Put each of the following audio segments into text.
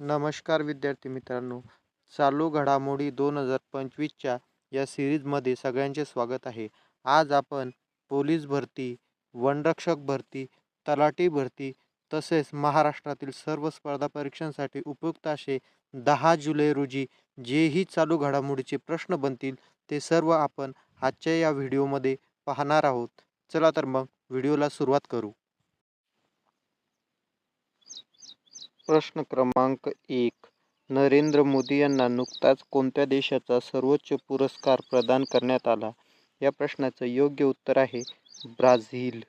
नमस्कार विद्यार्थी मित्रांनो. चालू घडामोडी दोन हजार पंचवीसच्या या सिरीजमध्ये सगळ्यांचे स्वागत आहे. आज आपण पोलीस भरती वनरक्षक भरती तलाठी भरती तसेच महाराष्ट्रातील सर्व स्पर्धा परीक्षांसाठी उपयुक्त असे दहा जुलै रोजी जेही चालू घडामोडीचे प्रश्न बनतील ते सर्व आपण आजच्या या व्हिडिओमध्ये पाहणार आहोत. चला तर मग व्हिडिओला सुरुवात करू. प्रश्न क्रमांक एक. नरेंद्र मोदी यांना नुकताच कोणत्या देशाचा सर्वोच्च पुरस्कार प्रदान करण्यात आला? या प्रश्नाचं योग्य उत्तर आहे ब्राझील.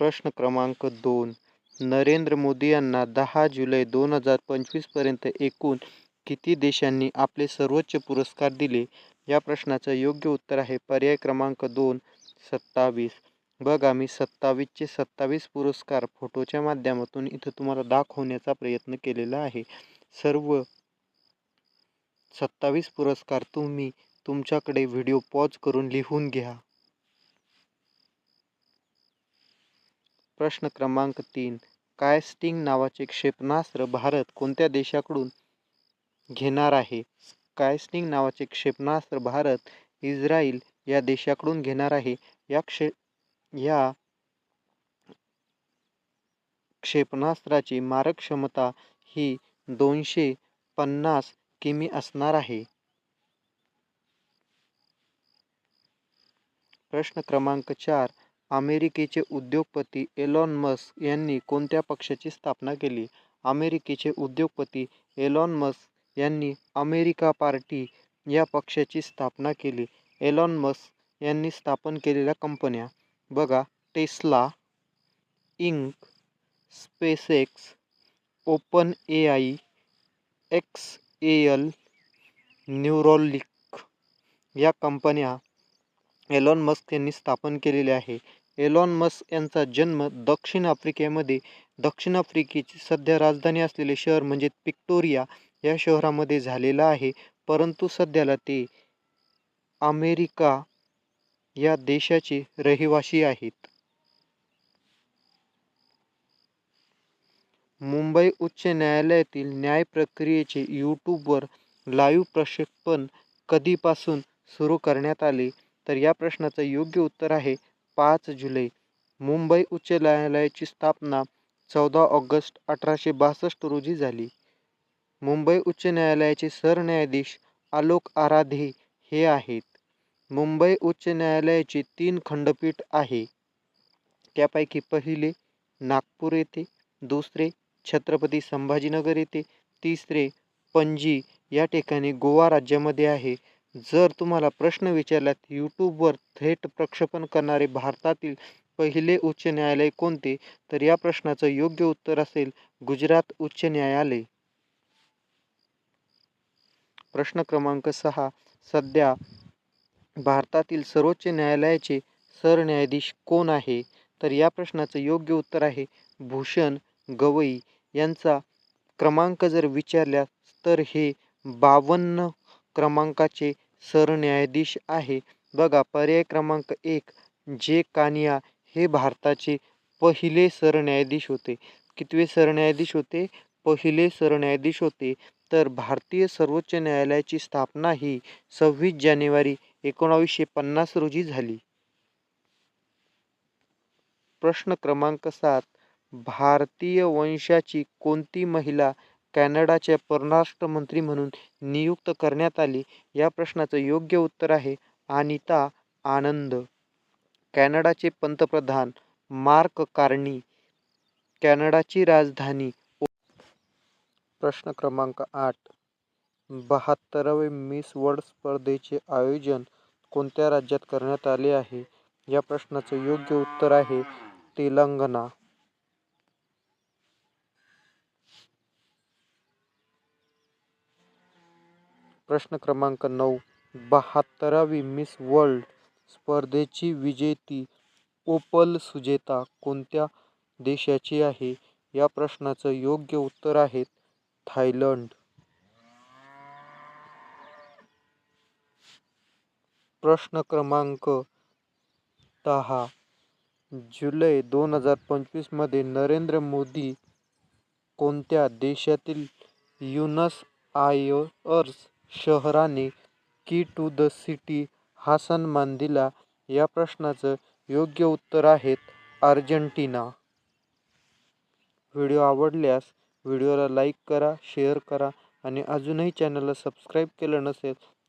प्रश्न क्रमांक दोन. नरेंद्र मोदी यांना दहा जुलै दोन हजार पंचवीसपर्यंत एकूण किती देशांनी आपले सर्वोच्च पुरस्कार दिले? या प्रश्नाचं योग्य उत्तर आहे पर्याय क्रमांक दोन सत्तावीस. बघा मी सत्तावीसचे सत्तावीस पुरस्कार फोटोच्या माध्यमातून इथं तुम्हाला दाखवण्याचा प्रयत्न केलेला आहे. सर्व सत्तावीस पुरस्कार तुम्ही तुमच्याकडे व्हिडिओ पॉज करून लिहून घ्या. प्रश्न क्रमांक तीन. कायस्टिंग नावाचे क्षेपणास्त्र भारत कोणत्या देशाकडून घेणार आहे? कायस्टिंग नावाचे क्षेपणास्त्र भारत इस्रायल या देशाकडून घेणार आहे. या क्षे या क्षेपणास्त्राची मारक क्षमता ही दोनशे पन्नास किमी असणार आहे. प्रश्न क्रमांक चार. अमेरिकेचे उद्योगपती एलॉन मस्क यांनी कोणत्या पक्षाची स्थापना केली? अमेरिकेचे उद्योगपती एलॉन मस्क यांनी अमेरिका पार्टी या पक्षाची स्थापना केली. एलॉन मस्क यांनी स्थापन केलेल्या कंपन्या बघा Tesla Inc SpaceX open A I X A L Neuralink या कंपन्या एलॉन मस्क यांनी स्थापन केलेल्या आहे. एलॉन मस्क यांचा जन्म दक्षिण आफ्रिकेमध्ये दक्षिण आफ्रिकेची सध्या राजधानी असलेले शहर म्हणजे पिक्टोरिया या शहरामध्ये झालेला आहे. परंतु सध्याला ते अमेरिका या देशाचे रहिवासी आहेत. मुंबई उच्च न्यायालयातील न्याय प्रक्रियेचे यूट्यूबवर लाईव्ह प्रक्षेपण कधीपासून सुरू करण्यात आले तर या प्रश्नाचं योग्य उत्तर आहे पाच जुलै. मुंबई उच्च न्यायालयाची स्थापना चौदा ऑगस्ट अठराशे बासष्ट रोजी झाली. मुंबई उच्च न्यायालयाचे सरन्यायाधीश आलोक आराधे हे आहेत. मुंबई उच्च न्यायालयाचे तीन खंडपीठ आहे. त्यापैकी पहिले नागपूर येथे दुसरे छत्रपती संभाजीनगर येथे तिसरे पणजी या ठिकाणी गोवा राज्यामध्ये आहे. जर तुम्हाला प्रश्न विचारल्यात यूट्यूबवर थेट प्रक्षेपण करणारे भारतातील पहिले उच्च न्यायालय कोणते? तर या प्रश्नाचं योग्य उत्तर असेल गुजरात उच्च न्यायालय. प्रश्न क्रमांक सहा सध्या भारतातील सर्वोच्च न्यायालयाचे सरन्यायाधीश कोण आहे? तर या प्रश्नाचं योग्य उत्तर आहे भूषण गवई यांचा क्रमांक जर विचारल्यास तर हे बावन्न क्रमांकाचे सरन्यायाधीश आहे. बघा पर्याय क्रमांक एक जे कानिया हे भारताचे पहिले सरन्यायाधीश होते. कितवे सरन्यायाधीश होते? पहिले सरन्यायाधीश होते. तर भारतीय सर्वोच्च न्यायालयाची स्थापना ही सव्वीस जानेवारी एकोणावीसशे पन्नास रोजी झाली. प्रश्न क्रमांक सात. भारतीय वंशाची कोणती महिला कॅनडाच्या परराष्ट्र मंत्री म्हणून नियुक्त करण्यात आली? या प्रश्नाचं योग्य उत्तर आहे अनिता आनंद. कॅनडाचे पंतप्रधान मार्क कार्नी कॅनडाची राजधानी प्रश्न क्रमांक आठ. बहात्तरावे मिस वर्ल्ड स्पर्धेचे आयोजन कोणत्या राज्यात करण्यात आले आहे? या प्रश्नाचं योग्य उत्तर आहे तेलंगणा. प्रश्न क्रमांक नऊ. बहात्तरावी मिस वर्ल्ड स्पर्धेची विजेती ओपल सुजेता कोणत्या देशाची आहे? या प्रश्नाचं योग्य उत्तर आहे थायलंड. प्रश्न क्रमांक दहा. जुलै दोन हजार पंचवीसमध्ये नरेंद्र मोदी कोणत्या देशातील युनस आयर्स शहराने की टू द सिटी हा सन्मान दिला या प्रश्नाचं योग्य उत्तर आहेत अर्जेंटिना. व्हिडिओ आवडल्यास व्हिडिओला लाईक करा शेअर करा आणि अजूनही चॅनलला सबस्क्राईब केलं नसेल